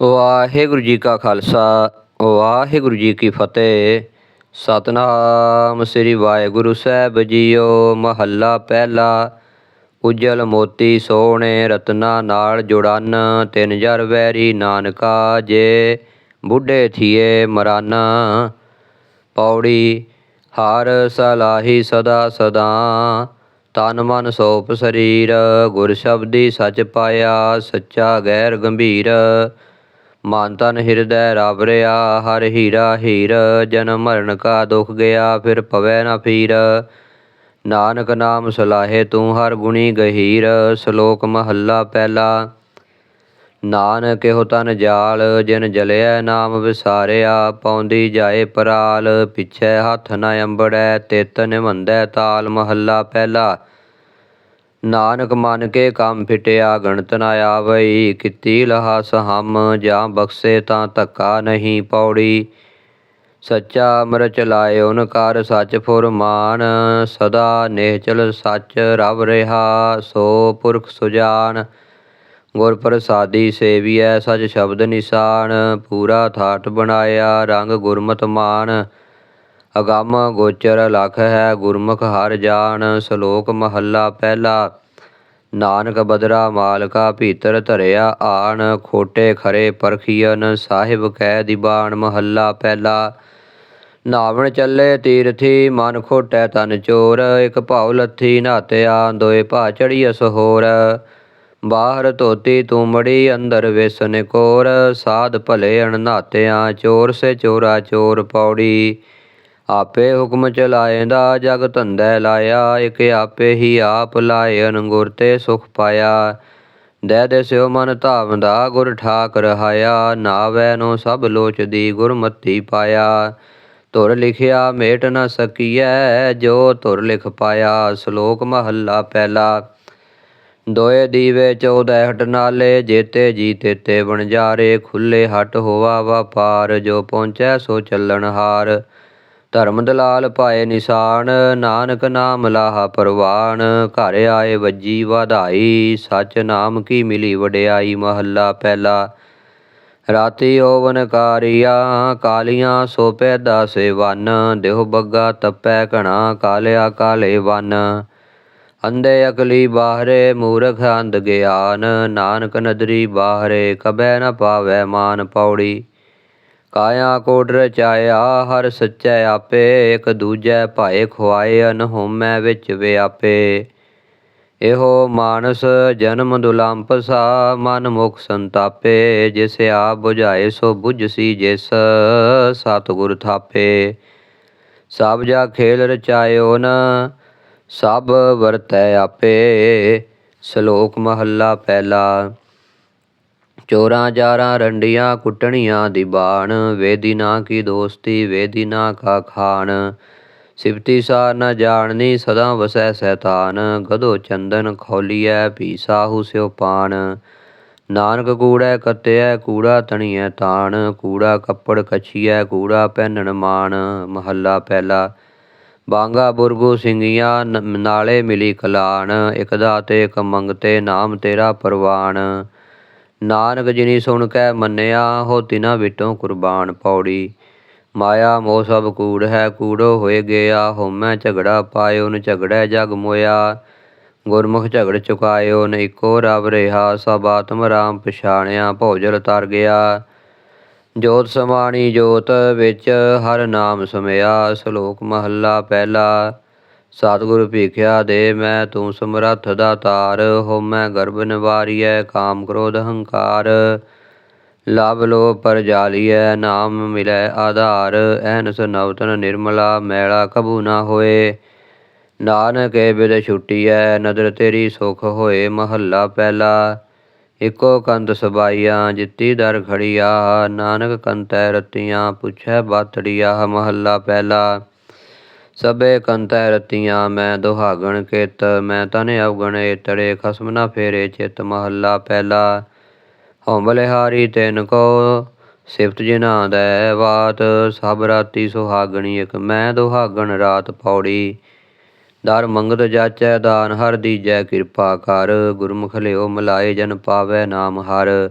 ਵਾਹਿਗੁਰੂ ਜੀ ਕਾ ਖਾਲਸਾ, ਵਾਹਿਗੁਰੂ ਜੀ ਕੀ ਫਤਿਹ। ਸਤਨਾਮ ਸ੍ਰੀ ਵਾਹਿਗੁਰੂ ਸਾਹਿਬ ਜੀਓ, ਮਹੱਲਾ ਪਹਿਲਾ। ਉਜਲ ਮੋਤੀ ਸੋਹਣੇ ਰਤਨਾ ਨਾਲ ਜੁੜਨ, ਤਿੰਨ ਜਰ ਵੈਰੀ ਨਾਨਕਾ ਜੇ ਬੁੱਢੇ ਥੀਏ ਮਰਾਨਾ। ਪੌੜੀ ਹਰ ਸਲਾਹੀ ਸਦਾ ਸਦਾ, ਤਨ ਮਨ ਸੋਪ ਸਰੀਰ, ਗੁਰ ਸ਼ਬਦੀ ਸਚ ਪਾਇਆ, ਸੱਚਾ, ਗੈਰ ਗੰਭੀਰ। ਮਨ ਤਨ ਹਿਰਦੈ ਰਬ ਰਿਆ, ਹਰ ਹੀਰਾ ਹੀਰ ਜਨਮ ਮਰਨ ਕਾ ਦੁਖ ਗਿਆ, ਫਿਰ ਪਵੈ ਨਾ ਫੀਰ। ਨਾਨਕ ਨਾਮ ਸਲਾਹੇ ਤੂੰ ਹਰ ਗੁਣੀ ਗਹੀਰ, ਸ਼ਲੋਕ ਮਹੱਲਾ ਪਹਿਲਾ। ਨਾਨਕ ਇਹੋ ਤਨ ਜਾਲ, ਜਿਨ ਜਲਿਆ ਨਾਮ ਵਿਸਾਰਿਆ, ਪੌਂਦੀ ਜਾਏ ਪਰਾਲ, ਪਿਛੈ ਹੱਥ ਨ ਅੰਬੜੈ, ਤਿਤ ਨਿਵੰਦੈ ਤਾਲ ਮਹੱਲਾ ਪਹਿਲਾ। ਨਾਨਕ ਮਨ ਕੇ ਕੰਮ ਫਿਟਿਆ, ਗਣਤ ਨ ਆਵਈ, ਕੀਤੀ ਲਹਾ ਸਹਮ ਜਾਂ ਬਖਸ਼ੇ ਤਾਂ ਧੱਕਾ ਨਹੀਂ ਪੌੜੀ। ਸੱਚਾ ਅਮਰ ਚਲਾਏ ਓਨ ਕਰ ਸੱਚ ਫੁਰਮਾਨ, ਸਦਾ ਨਿਹਚਲ ਸੱਚ ਰਵ ਰਿਹਾ, ਸੋ ਪੁਰਖ ਸੁਜਾਨ। ਗੁਰ ਪ੍ਰਸਾਦੀ ਸੇਵੀਐ, ਸਚ ਸ਼ਬਦ ਨਿਸ਼ਾਨ, ਪੂਰਾ ਥਾਟ ਬਣਾਇਆ, ਰੰਗ ਗੁਰਮਤ ਮਾਨ। ਅਗੰਮ ਗੋਚਰ ਲਖ ਹੈ ਗੁਰਮੁਖ ਹਰ ਜਾਣ, ਸ਼ਲੋਕ ਮਹੱਲਾ ਪਹਿਲਾ। ਨਾਨਕ ਬਦਰਾ ਮਾਲਕਾ ਭੀਤਰ ਧਰਿਆ ਆਣ, ਖੋਟੇ ਖਰੇ ਪਰਖੀਨ ਸਾਹਿਬ ਕਹਿ ਦੀਵਾਨ ਮਹੱਲਾ ਪਹਿਲਾ। ਨਾਵਣ ਚੱਲੇ ਤੀਰਥੀ, ਮਨ ਖੋਟੈ ਤਨ ਚੋਰ, ਇਕ ਭਾਉ ਲੱਥੀ ਨਾਤਿਆ, ਦੋਏ ਭਾ ਚੜੀ ਅਸਹੋਰ ਬਾਹਰ ਧੋਤੀ ਤੁਮੜੀ ਅੰਦਰ ਵਿਸਨ ਕੋਰ ਸਾਧ ਭਲੇ ਅਣਨਾਤਿਆਂ ਚੋਰ ਸੇ ਚੋਰਾ ਚੋਰ ਪੌੜੀ। ਆਪੇ ਹੁਕਮ ਚਲਾਏਂਦਾ, ਜਗ ਧੰਦੈ ਲਾਇਆ, ਇਕ ਆਪੇ ਹੀ ਆਪ ਲਾਏ ਅਨਗੁਰ ਤੇ ਸੁਖ ਪਾਇਆ। ਦੇ ਦੇ ਸਿਓ ਮਨ ਧਾਵੰਦਾ, ਗੁਰ ਠਾਕ ਰਹਾਇਆ ਨਾਵੈ ਨੋ ਸਭ ਲੋਚਦੀ ਗੁਰਮਤੀ ਪਾਇਆ। ਧੁਰ ਲਿਖਿਆ, ਮੇਟ ਨ ਸਕੀਐ, ਜੋ ਧੁਰ ਲਿਖ ਪਾਇਆ, ਸ਼ਲੋਕ ਮਹੱਲਾ ਪਹਿਲਾ। ਦੋਏ ਦੀਵੇ ਚੌਦੈ ਹਟ ਨਾਲੇ, ਜੇਤੇ ਜੀ ਤੇਤੇ ਵਣਜਾਰੇ, ਖੁੱਲੇ ਹਟ ਹੋਵਾ ਵਪਾਰ ਜੋ ਪਹੁੰਚੈ ਸੋ ਚੱਲਣ ਹਾਰ। ਧਰਮ ਦਲਾਲ ਪਾਏ ਨਿਸ਼ਾਨ, ਨਾਨਕ ਨਾਮ ਲਾਹਾ ਪਰਵਾਨ, ਘਰ ਆਏ ਵੱਜੀ ਵਧਾਈ, ਸਚ ਨਾਮ ਕੀ ਮਿਲੀ ਵਡਿਆਈ ਮਹੱਲਾ ਪਹਿਲਾ। ਰਾਤੀ ਓਵਨ ਕਾਰੀਆ, ਕਾਲੀਆਂ ਸੋ ਪੈਦਾ ਸੇਵਨ, ਦੇਹ ਬੱਗਾ ਤਪੈ ਘਣਾ, ਕਾਲਿਆ ਕਾਲੇ ਵਨ। ਅੰਧੇ ਅਕਲੀ ਬਾਹਰੇ ਮੂਰਖ ਅੰਧ ਗਿਆਨ, ਨਾਨਕ ਨਦਰੀ ਬਾਹਰੇ ਕਬੈ ਨ ਪਾਵੈ ਮਾਨ ਪੌੜੀ। ਕਾਇਆ ਕੋਟ ਰਚਾਇਆ ਹਰ ਸੱਚੈ ਆਪੇ, ਇਕ ਦੂਜੈ ਭਾਏ ਖੁਆਏ, ਅਨਹੋਮੈ ਵਿੱਚ ਵਿਆਪੇ। ਇਹੋ ਮਾਨਸ ਜਨਮ ਦੁਲੰਪ ਸਾ ਮਨ ਮੁਖ ਸੰਤਾਪੇ, ਜਿਸ ਆ 부ਝਾਏ ਸੋ 부ਝਸੀ ਜਿਸ ਸਤਿਗੁਰ ਥਾਪੇ। ਸਭ ਜਾ ਖੇਲ ਰਚਾਇਓ ਨ, ਸਭ ਵਰਤੈ ਆਪੇ, ਸ਼ਲੋਕ ਮਹੱਲਾ ਪਹਿਲਾ। ਚੋਰਾਂ, ਜਾਰਾਂ, ਰੰਡੀਆਂ, ਕੁੱਟਣੀਆਂ ਦੀ ਬਾਣ। ਵੇਦੀ ਨਾ ਕੀ ਦੋਸਤੀ, ਵੇਦੀ ਨਾ ਕਾ ਖਾਨ ਸਿਫਤੀ ਸਾਰ ਨਾ ਜਾਣਨੀ, ਸਦਾ ਵਸੈ ਸੈਤਾਨ। ਗਧੋ ਚੰਦਨ ਖੋਲੀਐ, ਭੀ ਸਾਹੂ ਸਿਓ ਪਾਣ। ਨਾਨਕ ਕੂੜੈ ਕੱਤਿਐ, ਕੂੜਾ ਤਣੀਐ ਤਾਣ। ਕੂੜਾ ਕੱਪੜ ਕਛੀਐ, ਕੂੜਾ ਪਹਿਨਣ ਮਾਣ। ਮਹੱਲਾ ਪਹਿਲਾ। ਬਾਂਗਾ ਬੁਰਗੂ ਸਿੰਘੀਆਂ ਨ- ਨਾਲੇ ਮਿਲੀ ਕਲਾਣ। ਇਕ ਦਾਤੇ, ਇਕ ਮੰਗਤੇ, ਨਾਮ ਤੇਰਾ ਪਰਵਾਨ ਨਾਨਕ ਜਿਨੀ ਸੁਣ ਕੈ ਮੰਨਿਆ ਹੋ ਤਿਨਾ ਵਿਟੋਂ ਕੁਰਬਾਨ ਪੌੜੀ। ਮਾਇਆ ਮੋਹ ਸਭ ਕੂੜ ਹੈ, ਕੂੜੋ ਹੋਏ ਗਿਆ। ਹੋਮੈ ਝਗੜਾ ਪਾਇਓ, ਨ ਝਗੜੈ ਜਗ ਮੋਇਆ। ਗੁਰਮੁਖ ਝਗੜ ਚੁਕਾਇਓ, ਨ ਇੱਕੋ ਰਵ ਰਿਹਾ। ਸਭ ਆਤਮ ਰਾਮ ਪਛਾਣਿਆ, ਭੋਜਲ ਤਰ ਗਿਆ। ਜੋਤ ਸਮਾਣੀ ਜੋਤ ਵਿੱਚ ਹਰ ਨਾਮ ਸਮਿਆ। ਸ਼ਲੋਕ ਮਹੱਲਾ ਪਹਿਲਾ। ਸਤਿਗੁਰ ਭੀਖਿਆ ਦੇ ਮੈਂ ਤੂੰ ਸਮਰੱਥ ਦਾ ਦਾਤਾਰ ਹੋਮੈ ਗਰਭ ਨਿਵਾਰੀਐ, ਕਾਮ ਕ੍ਰੋਧ ਹੰਕਾਰ। ਲਭ ਲੋ ਪਰ ਜਾਲੀਐ, ਨਾਮ ਮਿਲੈ ਆਧਾਰ। ਐਨਸ ਨਵਤਨ ਨਿਰਮਲਾ, ਮੈਲਾ ਕਬੂ ਨਾ ਹੋਏ। ਨਾਨਕੇ ਬਿਦ ਛੁਟੀਐ, ਨਦਰ ਤੇਰੀ ਸੁਖ ਹੋਏ, ਮਹੱਲਾ ਪਹਿਲਾ ਇਕੋ ਕੰਤ ਸਬਾਈਆਂ, ਜਿੱਤੀ ਦਰ ਖੜੀਆ। ਨਾਨਕ ਕੰਤੈ ਰਤੀਆਂ, ਪੁੱਛੈ ਬਾਤੜੀਆ, ਮਹੱਲਾ ਪਹਿਲਾ ਸਭੇ ਕੰਤੈ ਰਤੀਆਂ, ਮੈਂ ਦੁਹਾਗਣ ਕਿਤ, ਮੈਂ ਤਨ ਅਵਗਣੇ ਤੜੇ ਖਸਮ ਨਾ ਫੇਰੇ, ਚਿਤ ਮਹੱਲਾ ਪਹਿਲਾ। ਹਉ ਬਲਿਹਾਰੀ ਤੈਨ ਕੋ, ਸਿਫਤ ਜਿਨਾ ਦੈ ਬਾਤ, ਸਭ ਰਾਤੀ ਸੁਹਾਗਣੀ ਇਕ, ਮੈਂ ਦੁਹਾਗਣ ਰਾਤ ਪੌੜੀ। ਦਰ ਮੰਗਤ ਜਾਚੈ, ਦਾਨ ਹਰ ਦੀਜੈ ਕਿਰਪਾ ਕਰ, ਗੁਰਮੁਖ ਲਿਓ ਮਲਾਏ ਜਨ ਪਾਵੈ ਨਾਮ ਹਰ।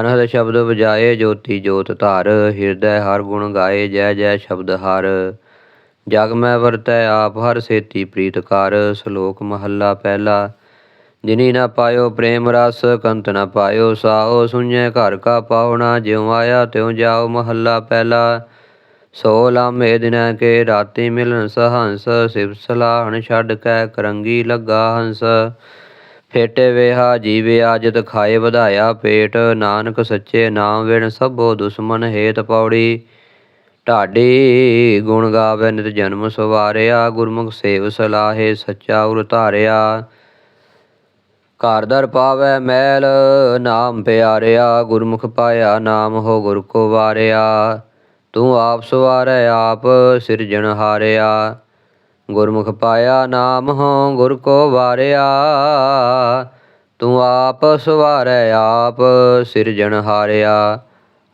ਅਨਹਦ ਸ਼ਬਦ ਵਜਾਏ ਜੋਤੀ ਜੋਤ ਧਾਰ, ਹਿਰਦੈ ਹਰ ਗੁਣ ਗਾਏ ਜੈ ਜੈ ਸ਼ਬਦ ਹਰ। ਜਗ ਮੈਂ ਵਰਤੈ ਆਪ, ਹਰ ਸੇਤੀ ਪ੍ਰੀਤ ਕਰ ਸ਼ਲੋਕ ਮਹੱਲਾ ਪਹਿਲਾ। ਜਿਨੀ ਨਾ ਪਾਇਓ ਪ੍ਰੇਮ ਰਸ, ਕੰਤ ਨਾ ਪਾਇਓ ਸਾਓ ਸੁਣੈ ਘਰ ਕਾ ਪਾਉਣਾ, ਜਿਉ ਆਇਆ ਤਿਉ ਜਾਓ ਮਹੱਲਾ ਪਹਿਲਾ। ਸੋ ਲਾਮੇ ਦਿਨੈ ਕੇ ਰਾਤੀ ਮਿਲਨ ਸਹੰਸ, ਸਿਵ ਸਲਾਹਣ ਛੱਡ ਕੈ ਕਰੰਗੀ ਲੱਗਾ ਹੰਸ। ਫੇਟੇ ਵੇਹਾ ਜੀਵੇ ਆਜਤ ਖਾਏ ਵਧਾਇਆ ਪੇਟ, ਨਾਨਕ ਸੱਚੇ ਨਾਮ ਵਿਣ ਸਭੋ ਦੁਸ਼ਮਨ ਹੇਤ ਪੌੜੀ। ਢਾਡੀ। ਗੁਣ ਗਾਵੇ ਨਿਤ ਜਨਮ ਸਵਾਰਿਆ, ਗੁਰਮੁਖ ਸੇਵ ਸਲਾਹੇ ਸੱਚਾ ਉਰ ਧਾਰਿਆ। ਘਰ ਦਰ ਪਾਵੈ ਮੈਲ, ਨਾਮ ਪਿਆਰਿਆ, ਗੁਰਮੁਖ ਪਾਇਆ ਨਾਮ ਹੋ ਗੁਰ ਕੋ ਵਾਰਿਆ। ਤੂੰ ਆਪ ਸਵਾਰੈ ਆਪ, ਸਿਰਜਣ ਹਾਰਿਆ। ਗੁਰਮੁਖ ਪਾਇਆ ਨਾਮ ਹੋ ਗੁਰ ਕੋ ਵਾਰਿਆ। ਤੂੰ ਆਪ ਸਵਾਰੈ ਆਪ, ਸਿਰਜਣ ਹਾਰਿਆ।